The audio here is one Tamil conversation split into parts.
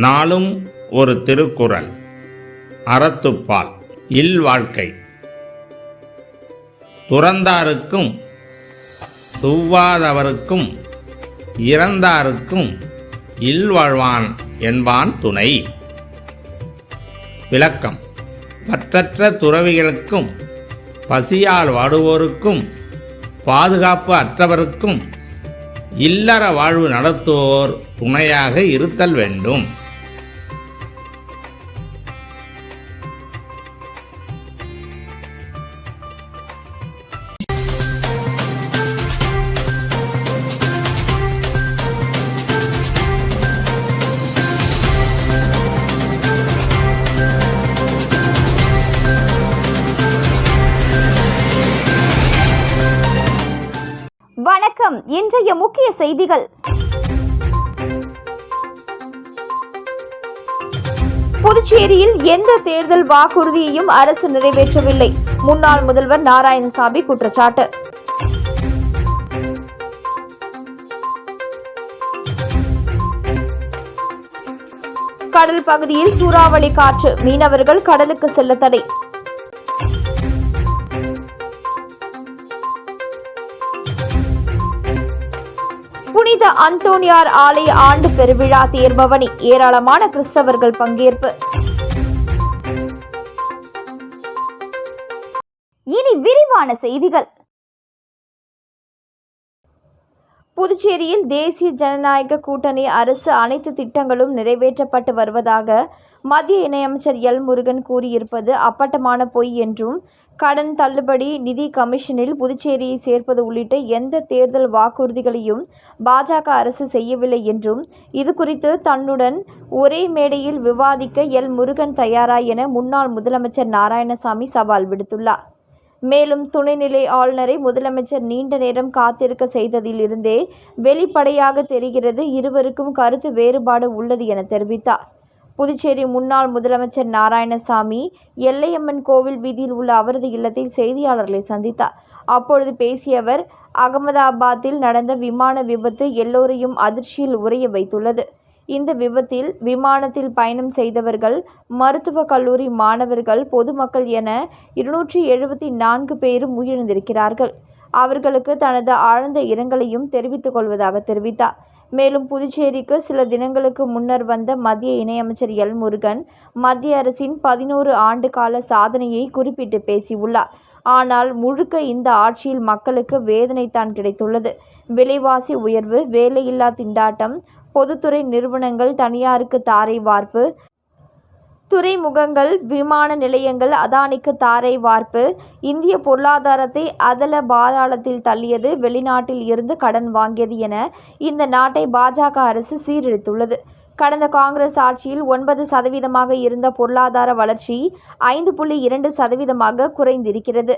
நாளும் ஒரு திருக்குறள். அறத்துப்பால் இல்வாழ்க்கை துறந்தாருக்கும் துவ்வாதவருக்கும் இறந்தாருக்கும் இல்வாழ்வான் என்பான் துணை. விளக்கம். பற்றற்ற துறவிகளுக்கும் பசியால் வாடுவோருக்கும் பாதுகாப்பு அற்றவருக்கும் இல்லற வாழ்வு நடத்துவோர் துணையாக இருத்தல் வேண்டும். முக்கிய செய்திகள். புதுச்சேரியில் எந்த தேர்தல் வாக்குறுதியையும் அரசு நிறைவேற்றவில்லை. முன்னாள் முதல்வர் நாராயணசாமி குற்றச்சாட்டு. கடல் பகுதியில் சூறாவளி காற்று மீனவர்கள் கடலுக்கு செல்ல தடை. புனித அந்தோனியார் ஆலய ஆண்டு பெருவிழா தேர்பவனி. ஏராளமான கிறிஸ்தவர்கள் பங்கேற்பு. இனி விரிவான செய்திகள். புதுச்சேரியில் தேசிய ஜனநாயக கூட்டணி அரசு அனைத்து திட்டங்களும் நிறைவேற்றப்பட்டு வருவதாக மத்திய இணையமைச்சர் எல் முருகன் கூறியிருப்பது அப்பட்டமான பொய் என்றும் கடன் தள்ளுபடி நிதி கமிஷனில் புதுச்சேரியை சேர்ப்பது உள்ளிட்ட எந்த தேர்தல் வாக்குறுதிகளையும் பாஜக அரசு செய்யவில்லை என்றும் இது குறித்து தன்னுடன் ஒரே மேடையில் விவாதிக்க எல் முருகன் தயாரா என முன்னாள் முதலமைச்சர் நாராயணசாமி சவால் விடுத்துள்ளார். மேலும் துணைநிலை ஆளுநரை முதலமைச்சர் நீண்ட நேரம் காத்திருக்க செய்ததிலிருந்தே வெளிப்படையாக தெரிகிறது இருவருக்கும் கருத்து வேறுபாடு உள்ளது என தெரிவித்தார். புதுச்சேரி முன்னாள் முதலமைச்சர் நாராயணசாமி எல்லையம்மன் கோவில் வீதியில் உள்ள அவரது இல்லத்தில் செய்தியாளர்களை சந்தித்தார். அப்பொழுது பேசிய அவர் அகமதாபாத்தில் நடந்த விமான விபத்து எல்லோரையும் அதிர்ச்சியில் உறைய வைத்துள்ளது. இந்த விபத்தில் விமானத்தில் பயணம் செய்தவர்கள் மருத்துவக் கல்லூரி மாணவர்கள் பொதுமக்கள் என இருநூற்றி எழுபத்தி நான்கு பேரும் உயிரிழந்திருக்கிறார்கள். அவர்களுக்கு தனது ஆழ்ந்த இரங்கலையும் தெரிவித்துக் கொள்வதாக தெரிவித்தார். மேலும் புதுச்சேரிக்கு சில தினங்களுக்கு முன்னர் வந்த மத்திய இணையமைச்சர் எல் முருகன் மத்திய அரசின் பதினோரு ஆண்டு கால சாதனையை குறிப்பிட்டு பேசியுள்ளார். ஆனால் முழுக்க இந்த ஆட்சியில் மக்களுக்கு வேதனை தான் கிடைத்துள்ளது. விலைவாசி உயர்வு வேலையில்லா திண்டாட்டம் பொதுத்துறை நிறுவனங்கள் தனியாருக்கு தாரை வார்ப்பு துறைமுகங்கள் விமான நிலையங்கள் அதானிக்கு தாரை வார்ப்பு இந்திய பொருளாதாரத்தை அதல பாதாளத்தில் தள்ளியது வெளிநாட்டில் இருந்து கடன் வாங்கியது என இந்த நாட்டை பாஜக அரசு சீரழித்துள்ளது. கடந்த காங்கிரஸ் ஆட்சியில் ஒன்பது சதவீதமாக இருந்த பொருளாதார வளர்ச்சி ஐந்து புள்ளி இரண்டு சதவீதமாக குறைந்திருக்கிறது.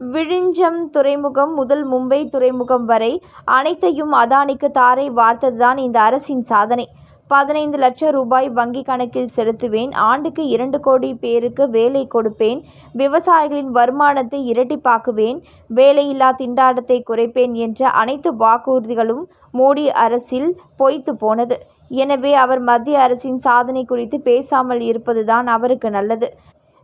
விழிஞ்சம் துறைமுகம் முதல் மும்பை துறைமுகம் வரை அனைத்தையும் அதானிக்கு தாரை வார்த்ததுதான் இந்த அரசின் சாதனை. பதினைந்து லட்சம் ரூபாய் வங்கி கணக்கில் செலுத்துவேன். ஆண்டுக்கு இரண்டு கோடி பேருக்கு வேலை கொடுப்பேன். விவசாயிகளின் வருமானத்தை இரட்டிப்பாக்குவேன். வேலையில்லா திண்டாட்டத்தை குறைப்பேன் என்ற அனைத்து வாக்குறுதிகளும் மோடி அரசில் பொய்த்து போனது. எனவே அவர் மத்திய அரசின் சாதனை குறித்து பேசாமல் இருப்பதுதான் அவருக்கு நல்லது.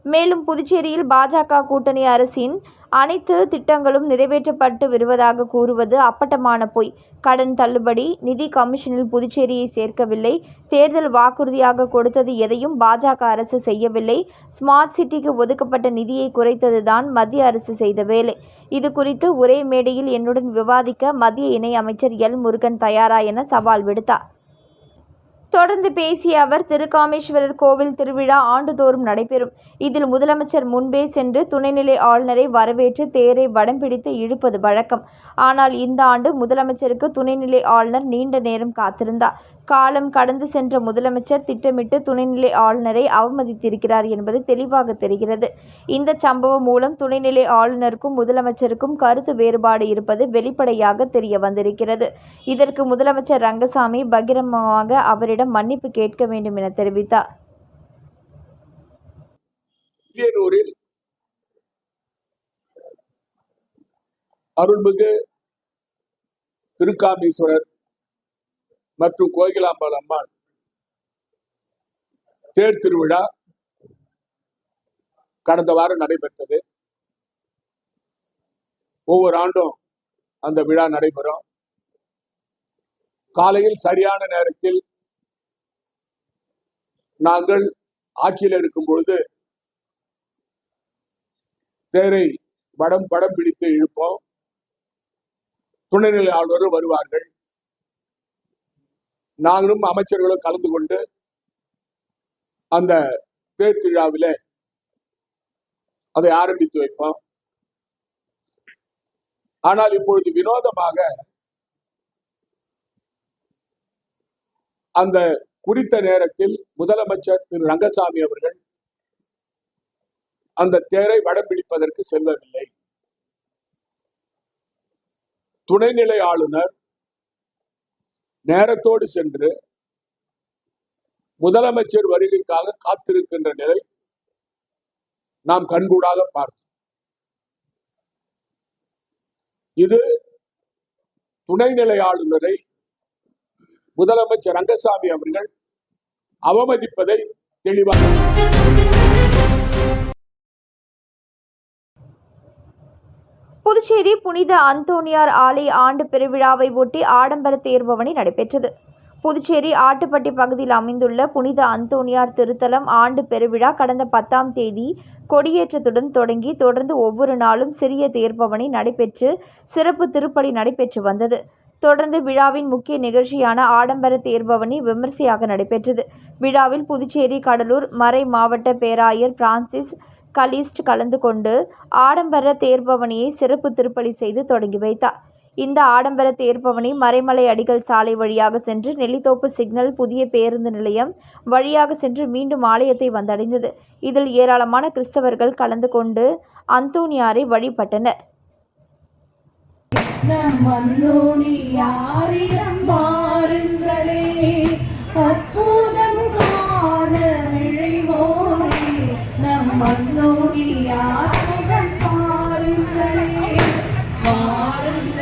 மேலும் புதுச்சேரியில் பாஜக கூட்டணி அரசின் அனைத்து திட்டங்களும் நிறைவேற்றப்பட்டு வருவதாக கூறுவது அப்பட்டமான பொய். கடன் தள்ளுபடி நிதி கமிஷனில் புதுச்சேரியை சேர்க்கவில்லை. தேர்தல் வாக்குறுதியாக கொடுத்தது எதையும் பாஜக அரசு செய்யவில்லை. ஸ்மார்ட் சிட்டிக்கு ஒதுக்கப்பட்ட நிதியை குறைத்ததுதான் மத்திய அரசு செய்த வேலை. இது குறித்து ஒரே மேடையில் என்னுடன் விவாதிக்க மத்திய இணை அமைச்சர் எல் முருகன் தயாரா என சவால் விடுத்தார். தொடர்ந்து பேசிய அவர் திருக்காமேஸ்வரர் கோவில் திருவிழா ஆண்டுதோறும் நடைபெறும். இதில் முதலமைச்சர் முன்பே சென்று துணைநிலை ஆளுநரை வரவேற்று தேரை வடம் பிடித்து இழுப்பது வழக்கம். ஆனால் இந்த ஆண்டு முதலமைச்சருக்கு துணைநிலை ஆளுநர் நீண்ட நேரம் காத்திருந்தார். காலம் கடந்து சென்ற முதலமைச்சர் திட்டமிட்டு துணைநிலை ஆளுநரை அவமதித்திருக்கிறார் என்பது தெளிவாக தெரிகிறது. இந்த சம்பவம் மூலம் துணைநிலை ஆளுநருக்கும் முதலமைச்சருக்கும் கருத்து வேறுபாடு இருப்பது வெளிப்படையாக தெரிய வந்திருக்கிறது. இதற்கு முதலமைச்சர் ரங்கசாமி பகிரங்கமாக அவரிடம் மன்னிப்பு கேட்க வேண்டும் என தெரிவித்தார். அருள்மிகு திருக்காமீஸ்வரர் மற்றும் கோகிலாம்பாள் அம்மாள் தேர் திருவிழா கடந்த வாரம் நடைபெற்றது. ஒவ்வொரு ஆண்டும் அந்த விழா நடைபெறும். காலையில் சரியான நேரத்தில் நாங்கள் ஆட்சியில் இருக்கும் பொழுது தேரை படம் படம் பிடித்து இழுப்போம். துணைநிலை ஆளுநரும் வருவார்கள். நாங்களும் அமைச்சர்களும் கலந்து கொண்டு அந்த தேர் அதை ஆரம்பித்து வைப்போம். ஆனால் இப்பொழுது வினோதமாக அந்த குறித்த நேரத்தில் முதலமைச்சர் திரு ரங்கசாமி அவர்கள் அந்த தேரை வடம் பிடிப்பதற்கு செல்லவில்லை. துணைநிலை ஆளுநர் நேரத்தோடு சென்று முதலமைச்சர் வருகைக்காக காத்திருக்கின்ற நிலை நாம் கண்கூடாக பார்த்தோம். இது துணைநிலை ஆளுநரை முதலமைச்சர் ரங்கசாமி அவர்கள் அவமதிப்பதை தெளிவாக புதுச்சேரி புனித அந்தோனியார் ஆலய ஆண்டு பெருவிழாவை ஒட்டி ஆடம்பர தேர்பவனி நடைபெற்றது. புதுச்சேரி ஆட்டுப்பட்டி பகுதியில் அமைந்துள்ள புனித அந்தோனியார் திருத்தலம் ஆண்டு பெருவிழா கடந்த பத்தாம் தேதி கொடியேற்றத்துடன் தொடங்கி தொடர்ந்து ஒவ்வொரு நாளும் சிறிய தேர்பவனி நடைபெற்று சிறப்பு திருப்பலி நடைபெற்று வந்தது. தொடர்ந்து விழாவின் முக்கிய நிகழ்ச்சியான ஆடம்பர தேர்பவனி விமர்சையாக நடைபெற்றது. விழாவில் புதுச்சேரி கடலூர் மறை மாவட்ட பேராயர் பிரான்சிஸ் கலீஸ்ட் கலந்து கொண்டு ஆடம்பர தேர்பவனியை சிறப்பு திருப்பலி செய்து தொடங்கி வைத்தார். இந்த ஆடம்பர தேர்பவனி மறைமலை அடிகள் சாலை வழியாக சென்று நெல்லித்தோப்பு சிக்னல் புதிய பேருந்து நிலையம் வழியாக சென்று மீண்டும் ஆலயத்தை வந்தடைந்தது. இதில் ஏராளமான கிறிஸ்தவர்கள் கலந்து கொண்டு அந்தோனியாரை வழிபட்டனர். அற்புதம் காண நம் வந்தோடி யாரிடம் பாருங்களே? வாருங்களே வாருங்கள்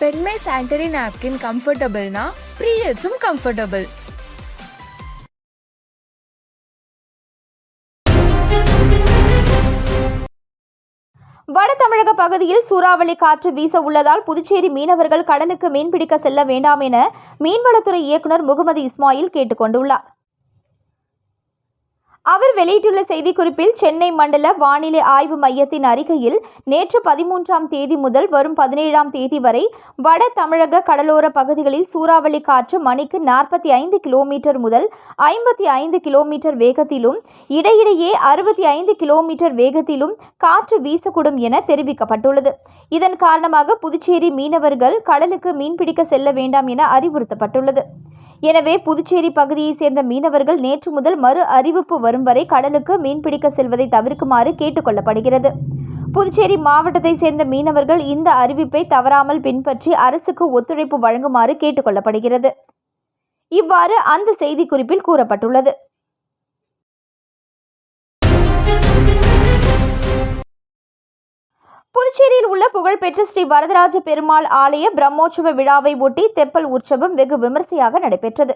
பெண்மை சானிட்டரி நாப்கின் கம்ஃபர்டபுள்னா ப்ரீயட்ஸும் கம்ஃபர்டபுள் வட தமிழக பகுதியில் சூறாவளி காற்று வீச உள்ளதால் புதுச்சேரி மீனவர்கள் கடலுக்கு மீன்பிடிக்க செல்ல வேண்டாம் என மீன்வளத்துறை இயக்குனர் முகமது இஸ்மாயில் கேட்டுக்கொண்டுள்ளார். அவர் வெளியிட்டுள்ள செய்திக்குறிப்பில் சென்னை மண்டல வானிலை ஆய்வு மையத்தின் அறிக்கையில் நேற்று பதிமூன்றாம் தேதி முதல் வரும் பதினேழாம் தேதி வரை வட தமிழக கடலோர பகுதிகளில் சூறாவளி காற்று மணிக்கு நாற்பத்தி ஐந்து கிலோமீட்டர் முதல் ஐம்பத்தி ஐந்து கிலோமீட்டர் வேகத்திலும் இடையிடையே அறுபத்தி ஐந்து கிலோமீட்டர் வேகத்திலும் காற்று வீசக்கூடும் என தெரிவிக்கப்பட்டுள்ளது. இதன் காரணமாக புதுச்சேரி மீனவர்கள் கடலுக்கு மீன்பிடிக்க செல்ல வேண்டாம் என அறிவுறுத்தப்பட்டுள்ளது. எனவே புதுச்சேரி பகுதியைச் சேர்ந்த மீனவர்கள் நேற்று முதல் மறு அறிவிப்பு வரும் வரை கடலுக்கு மீன்பிடிக்க செல்வதை தவிர்க்குமாறு கேட்டுக்கொள்ளப்படுகிறது புதுச்சேரி மாவட்டத்தைச் சேர்ந்த மீனவர்கள் இந்த அறிவிப்பை தவறாமல் பின்பற்றி அரசுக்கு ஒத்துழைப்பு வழங்குமாறு கேட்டுக்கொள்ளப்படுகிறது இவ்வாறு அந்த செய்திக்குறிப்பில் கூறப்பட்டுள்ளது. புதுச்சேரியில் உள்ள புகழ்பெற்ற ஸ்ரீ வரதராஜ பெருமாள் ஆலய பிரம்மோற்சவ விழாவை ஒட்டி தெப்பல் உற்சவம் வெகு விமரிசையாக நடைபெற்றது.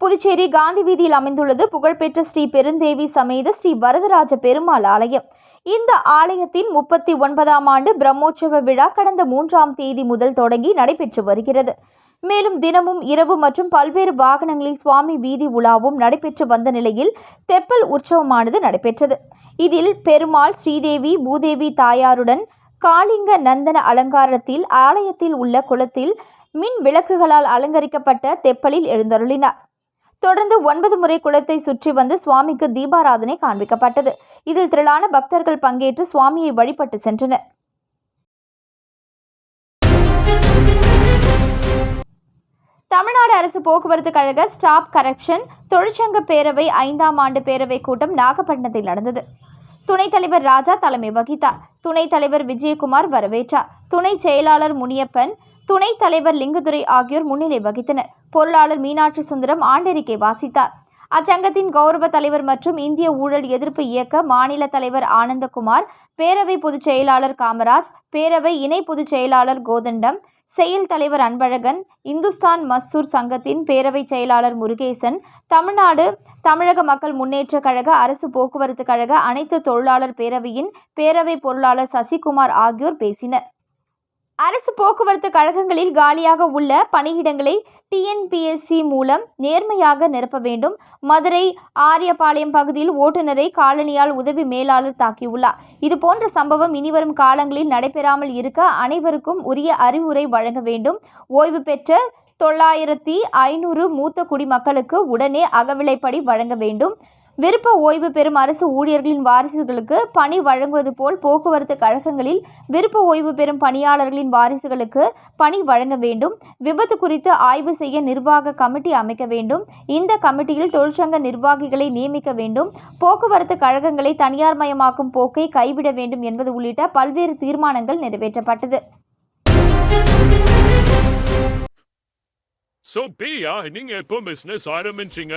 புதுச்சேரி காந்தி வீதியில் அமைந்துள்ளது புகழ்பெற்ற ஸ்ரீ பெருந்தேவி சமேத ஸ்ரீ வரதராஜ பெருமாள் ஆலயம். இந்த ஆலயத்தின் முப்பத்தி ஒன்பதாம் ஆண்டு பிரம்மோற்சவ விழா கடந்த மூன்றாம் தேதி முதல் தொடங்கி நடைபெற்று வருகிறது. மேலும் தினமும் இரவு மற்றும் பல்வேறு வாகனங்களில் சுவாமி வீதி உலாவும் நடைபெற்று வந்த நிலையில் தெப்பல் உற்சவமானது நடைபெற்றது. இதில் பெருமாள் ஸ்ரீதேவி பூதேவி தாயாருடன் காளிங்க நந்தன அலங்காரத்தில் ஆலயத்தில் உள்ள குளத்தில் மின் விளக்குகளால் அலங்கரிக்கப்பட்ட தெப்பலில் எழுந்தருளினார். தொடர்ந்து ஒன்பது முறை குளத்தை சுற்றி வந்து சுவாமிக்கு தீபாராதனை காண்பிக்கப்பட்டது. இதில் திரளான பக்தர்கள் பங்கேற்று சுவாமியை வழிபட்டு சென்றனர். தமிழ்நாடு அரசு போக்குவரத்து கழக ஸ்டாப் கரெக்ஷன் தொழிற்சங்க பேரவை ஐந்தாம் ஆண்டு பேரவை கூட்டம் நாகப்பட்டினத்தில் நடந்தது. துணைத் தலைவர் ராஜா தலைமை வகித்தார். துணைத் தலைவர் விஜயகுமார் வரவேற்றார். துணை செயலாளர் முனியப்பன் துணைத் தலைவர் லிங்குதுரை ஆகியோர் முன்னிலை வகித்தனர். பொருளாளர் மீனாட்சி சுந்தரம் ஆண்டறிக்கை வாசித்தார். அச்சங்கத்தின் கௌரவ தலைவர் மற்றும் இந்திய ஊழல் எதிர்ப்பு இயக்க மாநில தலைவர் ஆனந்தகுமார் பேரவை பொதுச் செயலாளர் காமராஜ் பேரவை இணை பொதுச் செயலாளர் கோதண்டம் செயல் தலைவர் அன்பழகன் இந்துஸ்தான் மஸ்தூர் சங்கத்தின் பேரவை செயலாளர் முருகேசன் தமிழ்நாடு தமிழக மக்கள் முன்னேற்ற கழக அரசு போக்குவரத்து கழக அனைத்து தொழிலாளர் பேரவையின் பேரவை பொருளாளர் சசிகுமார் ஆகியோர் பேசினர். அரசு போக்குவரத்து கழகங்களில் காலியாக உள்ள பணியிடங்களை டிஎன்பிஎஸ்சி மூலம் நேர்மையாக நிரப்ப வேண்டும். மதுரை ஆரியபாளையம் பகுதியில் ஓட்டுநரை காலனியால் உதவி மேலாளர் தாக்கியுள்ளார். இதுபோன்ற சம்பவம் இனிவரும் காலங்களில் நடைபெறாமல் இருக்க அனைவருக்கும் உரிய அறிவுரை வழங்க வேண்டும். ஓய்வு பெற்ற தொள்ளாயிரத்தி ஐநூறு மூத்த குடிமக்களுக்கு உடனே அகவிலைப்படி வழங்க வேண்டும். விருப்ப ஓய்வு பெறும் அரசு ஊழியர்களின் வாரிசுகளுக்கு பணி வழங்குவது போல் போக்குவரத்து கழகங்களில் விருப்ப ஓய்வு பெறும் பணியாளர்களின் வாரிசுகளுக்கு பணி வழங்க வேண்டும். விபத்து குறித்து ஆய்வு செய்ய நிர்வாக கமிட்டி அமைக்க வேண்டும். இந்த கமிட்டியில் தொழிற்சங்க நிர்வாகிகளை நியமிக்க வேண்டும். போக்குவரத்து கழகங்களை தனியார்மயமாக்கும் போக்கை கைவிட வேண்டும் என்பது உள்ளிட்ட பல்வேறு தீர்மானங்கள் நிறைவேற்றப்பட்டது. So, பிரியா நீங்க எப்போ பிசினஸ் ஆரம்பிச்சீங்க?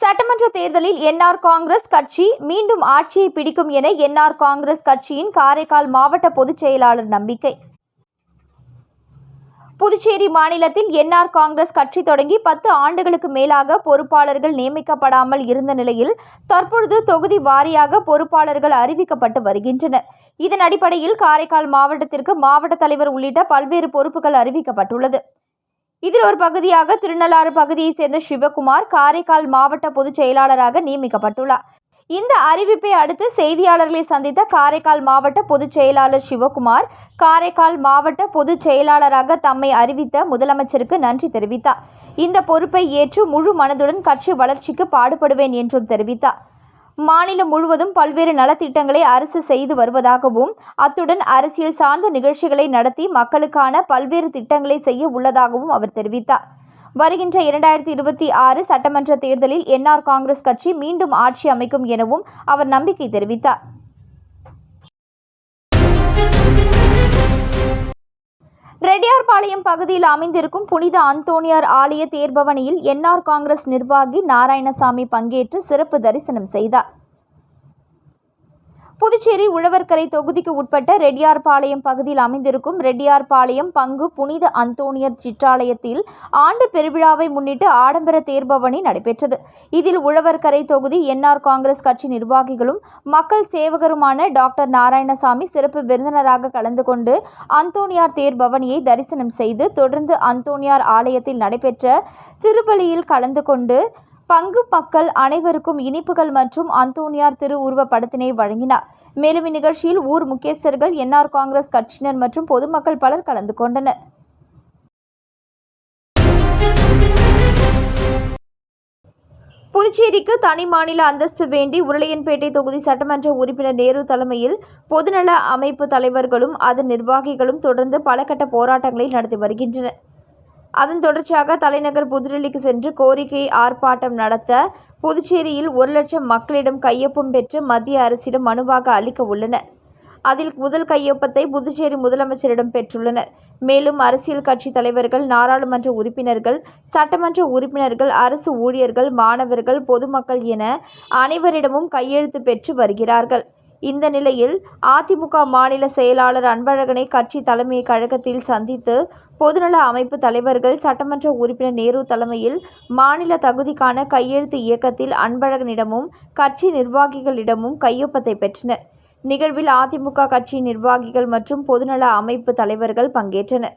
சட்டமன்ற தேர்தலில் என்ஆர் காங்கிரஸ் கட்சி மீண்டும் ஆட்சியை பிடிக்கும் என என்ஆர் காங்கிரஸ் கட்சியின் காரைக்கால் மாவட்ட பொதுச் செயலாளர் நம்பிக்கை. புதுச்சேரி மாநிலத்தில் என்ஆர் காங்கிரஸ் கட்சி தொடங்கி பத்து ஆண்டுகளுக்கு மேலாக பொறுப்பாளர்கள் நியமிக்கப்படாமல் இருந்த நிலையில் தற்பொழுது தொகுதி வாரியாக பொறுப்பாளர்கள் அறிவிக்கப்பட்டு வருகின்றனர். இதன் அடிப்படையில் காரைக்கால் மாவட்டத்திற்கு மாவட்ட தலைவர் உள்ளிட்ட பல்வேறு பொறுப்புகள் அறிவிக்கப்பட்டுள்ளது. இதில் ஒரு பகுதியாக திருநள்ளாறு பகுதியைச் சேர்ந்த சிவகுமார் காரைக்கால் மாவட்ட பொதுச் செயலாளராக நியமிக்கப்பட்டுள்ளார். இந்த அறிவிப்பை அடுத்து செய்தியாளர்களை சந்தித்த காரைக்கால் மாவட்ட பொதுச் செயலாளர் சிவகுமார் காரைக்கால் மாவட்ட பொதுச் செயலாளராக தம்மை அறிவித்த முதலமைச்சருக்கு நன்றி தெரிவித்தார். இந்த பொறுப்பை ஏற்று முழு மனதுடன் கட்சி வளர்ச்சிக்கு பாடுபடுவேன் என்றும் தெரிவித்தார். மாநிலம் முழுவதும் பல்வேறு நலத்திட்டங்களை அரசு செய்து வருவதாகவும் அத்துடன் அரசியல் சார்ந்த நிகழ்ச்சிகளை நடத்தி மக்களுக்கான பல்வேறு திட்டங்களை செய்ய உள்ளதாகவும் அவர் தெரிவித்தார். வருகின்ற இரண்டாயிரத்தி இருபத்தி ஆறு சட்டமன்ற தேர்தலில் என்ஆர் காங்கிரஸ் கட்சி மீண்டும் ஆட்சி அமைக்கும் எனவும் அவர் நம்பிக்கை தெரிவித்தார். ரெட்டியார்பாளையம் பகுதியில் அமைந்திருக்கும் புனித அந்தோனியார் ஆலய தேர்பவனியில் என்ஆர் காங்கிரஸ் நிர்வாகி நாராயணசாமி பங்கேற்று சிறப்பு தரிசனம் செய்தார். புதுச்சேரி உழவர்கரை தொகுதிக்கு உட்பட்ட ரெட்டியார்பாளையம் பகுதியில் அமைந்திருக்கும் ரெட்டியார்பாளையம் பங்கு புனித அந்தோனியர் சிற்றாலயத்தில் ஆண்டு பெருவிழாவை முன்னிட்டு ஆடம்பர தேர்பவனி நடைபெற்றது. இதில் உழவர்கரை தொகுதி என்ஆர் காங்கிரஸ் கட்சி நிர்வாகிகளும் மக்கள் சேவகருமான டாக்டர் நாராயணசாமி சிறப்பு விருந்தினராக கலந்து கொண்டு அந்தோனியார் தேர்பவனியை தரிசனம் செய்து தொடர்ந்து அந்தோனியார் ஆலயத்தில் நடைபெற்ற திருப்பலியில் கலந்து கொண்டு பங்கு மக்கள் அனைவருக்கும் இனிப்புகள் மற்றும் அந்தோனியார் திரு உருவ படத்தினை வழங்கினார். மேலும் இந்நிகழ்ச்சியில் ஊர் முக்கியஸ்தர்கள் என்ஆர் காங்கிரஸ் கட்சியினர் மற்றும் பொதுமக்கள் பலர் கலந்து கொண்டனர். புதுச்சேரிக்கு தனி மாநில அந்தஸ்து வேண்டி உருளையன்பேட்டை தொகுதி சட்டமன்ற உறுப்பினர் நேரு தலைமையில் பொதுநல அமைப்பு தலைவர்களும் அதன் நிர்வாகிகளும் தொடர்ந்து பல கட்ட போராட்டங்களை நடத்தி வருகின்றனர். அதன் தொடர்ச்சியாக தலைநகர் புதுடெல்லிக்கு சென்று கோரிக்கை ஆர்ப்பாட்டம் நடத்த புதுச்சேரியில் ஒரு லட்சம் மக்களிடம் கையொப்பம் பெற்று மத்திய அரசிடம் மனுவாக அளிக்க உள்ளனர். அதில் முதல் கையொப்பத்தை புதுச்சேரி முதலமைச்சரிடம் பெற்றுள்ளனர். மேலும் அரசியல் கட்சி தலைவர்கள் நாடாளுமன்ற உறுப்பினர்கள் சட்டமன்ற உறுப்பினர்கள் அரசு ஊழியர்கள் மாணவர்கள் பொதுமக்கள் என அனைவரிடமும் கையெழுத்து பெற்று வருகிறார்கள். இந்த நிலையில் அதிமுக மாநில செயலாளர் அன்பழகனை கட்சி தலைமை கழகத்தில் சந்தித்து பொதுநல அமைப்பு தலைவர்கள் சட்டமன்ற உறுப்பினர் நேரு தலைமையில் மாநில தகுதிக்கான கையெழுத்து இயக்கத்தில் அன்பழகனிடமும் கட்சி நிர்வாகிகளிடமும் கையொப்பத்தை பெற்றனர். நிகழ்வில் அதிமுக கட்சி நிர்வாகிகள் மற்றும் பொதுநல அமைப்பு தலைவர்கள் பங்கேற்றனர்.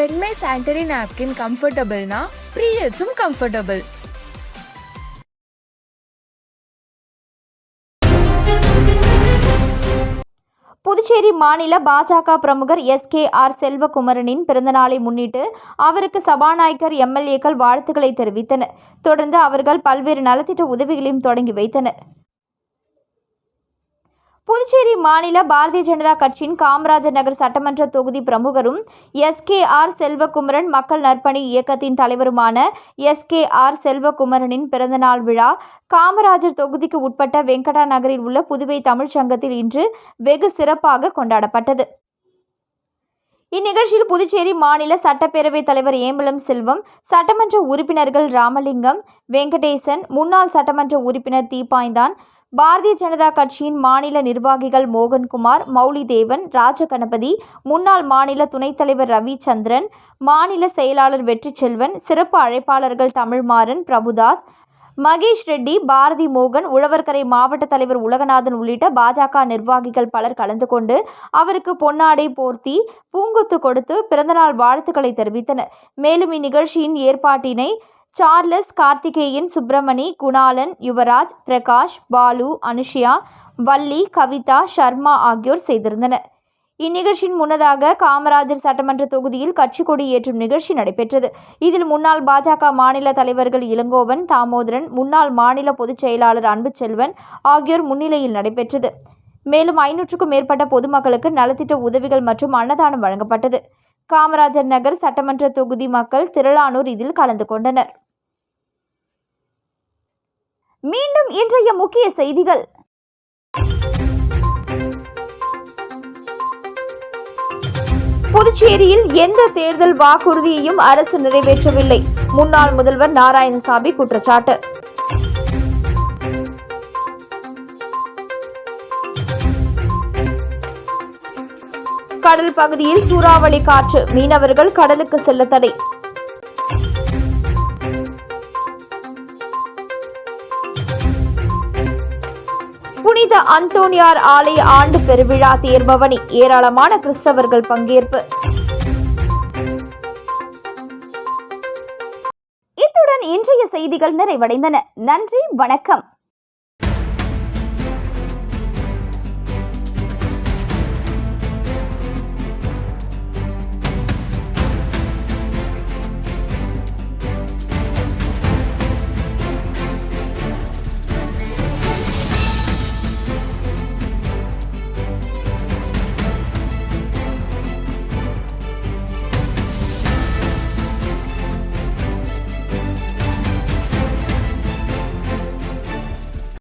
பெண்மை சானிட்டரி நாப்கின் கம்ஃபர்டபுள்னா ப்ரீயட்ஸும் கம்ஃபர்டபுள் புதுச்சேரி மாநில பாஜக பிரமுகர் எஸ் கே ஆர் செல்வகுமரனின் பிறந்தநாளை முன்னிட்டு அவருக்கு சபாநாயகர் எம்எல்ஏக்கள் வாழ்த்துக்களை தெரிவித்தனர். தொடர்ந்து அவர்கள் பல்வேறு நலத்திட்ட உதவிகளையும் தொடங்கி வைத்தனர். புதுச்சேரி மாநில பாரதிய ஜனதா கட்சியின் காமராஜர் நகர் சட்டமன்ற தொகுதி பிரமுகரும் எஸ் கே ஆர் செல்வகுமரன் மக்கள் நற்பணி இயக்கத்தின் தலைவருமான எஸ் கே ஆர் செல்வகுமரனின் பிறந்தநாள் விழா காமராஜர் தொகுதிக்கு உட்பட்ட வெங்கடா நகரில் உள்ள புதுவை தமிழ்ச் சங்கத்தில் இன்று வெகு சிறப்பாக கொண்டாடப்பட்டது. இந்நிகழ்ச்சியில் புதுச்சேரி மாநில சட்டப்பேரவைத் தலைவர் ஏம்பலம் செல்வம் சட்டமன்ற உறுப்பினர்கள் ராமலிங்கம் வெங்கடேசன் முன்னாள் சட்டமன்ற உறுப்பினர் தீபாய்ந்தான் பாரதிய ஜனதா கட்சியின் மாநில நிர்வாகிகள் மோகன்குமார் மௌலிதேவன் ராஜகணபதி முன்னாள் மாநில துணைத் தலைவர் ரவிச்சந்திரன் மாநில செயலாளர் வெற்றிச்செல்வன் சிறப்பு அழைப்பாளர்கள் தமிழ்மாறன் பிரபுதாஸ் மகேஷ் ரெட்டி பாரதி மோகன் உழவர்கரை மாவட்ட தலைவர் உலகநாதன் உள்ளிட்ட பாஜக நிர்வாகிகள் பலர் கலந்து கொண்டு அவருக்கு பொன்னாடை போர்த்தி பூங்கொத்து கொடுத்து பிறந்தநாள் வாழ்த்துக்களை தெரிவித்தனர். மேலும் இந்நிகழ்ச்சியின் ஏற்பாட்டினை சார்லஸ் கார்த்திகேயன் சுப்பிரமணி குணாலன் யுவராஜ் பிரகாஷ் பாலு அனுஷியா வள்ளி கவிதா சர்மா ஆகியோர் செய்திருந்தனர். இந்நிகழ்ச்சியின் முன்னதாக காமராஜர் சட்டமன்ற தொகுதியில் கட்சி கொடி ஏற்றும் நிகழ்ச்சி நடைபெற்றது. இதில் முன்னாள் பாஜக மாநில தலைவர்கள் இளங்கோவன் தாமோதரன் முன்னாள் மாநில பொதுச் செயலாளர் அன்புச்செல்வன் ஆகியோர் முன்னிலையில் நடைபெற்றது. மேலும் ஐநூற்றுக்கும் மேற்பட்ட பொதுமக்களுக்கு நலத்திட்ட உதவிகள் மற்றும் அன்னதானம் வழங்கப்பட்டது. காமராஜர் நகர் சட்டமன்ற தொகுதி மக்கள் திரளானோர் இதில் கலந்து கொண்டனர். மீண்டும் இன்றைய முக்கிய செய்திகள். புதுச்சேரியில் எந்த தேர்தல் வாக்குறுதியையும் அரசு நிறைவேற்றவில்லை. முன்னாள் முதல்வர் நாராயணசாமி குற்றச்சாட்டு. கடல் பகுதியில் சூறாவளி காற்று. மீனவர்கள் கடலுக்கு செல்ல தடை. புனித அந்தோனியார் ஆலய ஆண்டு பெருவிழா தேர்பவனி. ஏராளமான கிறிஸ்தவர்கள் பங்கேற்பு. இத்துடன் இன்றைய செய்திகள் நிறைவடைந்தன. நன்றி வணக்கம்.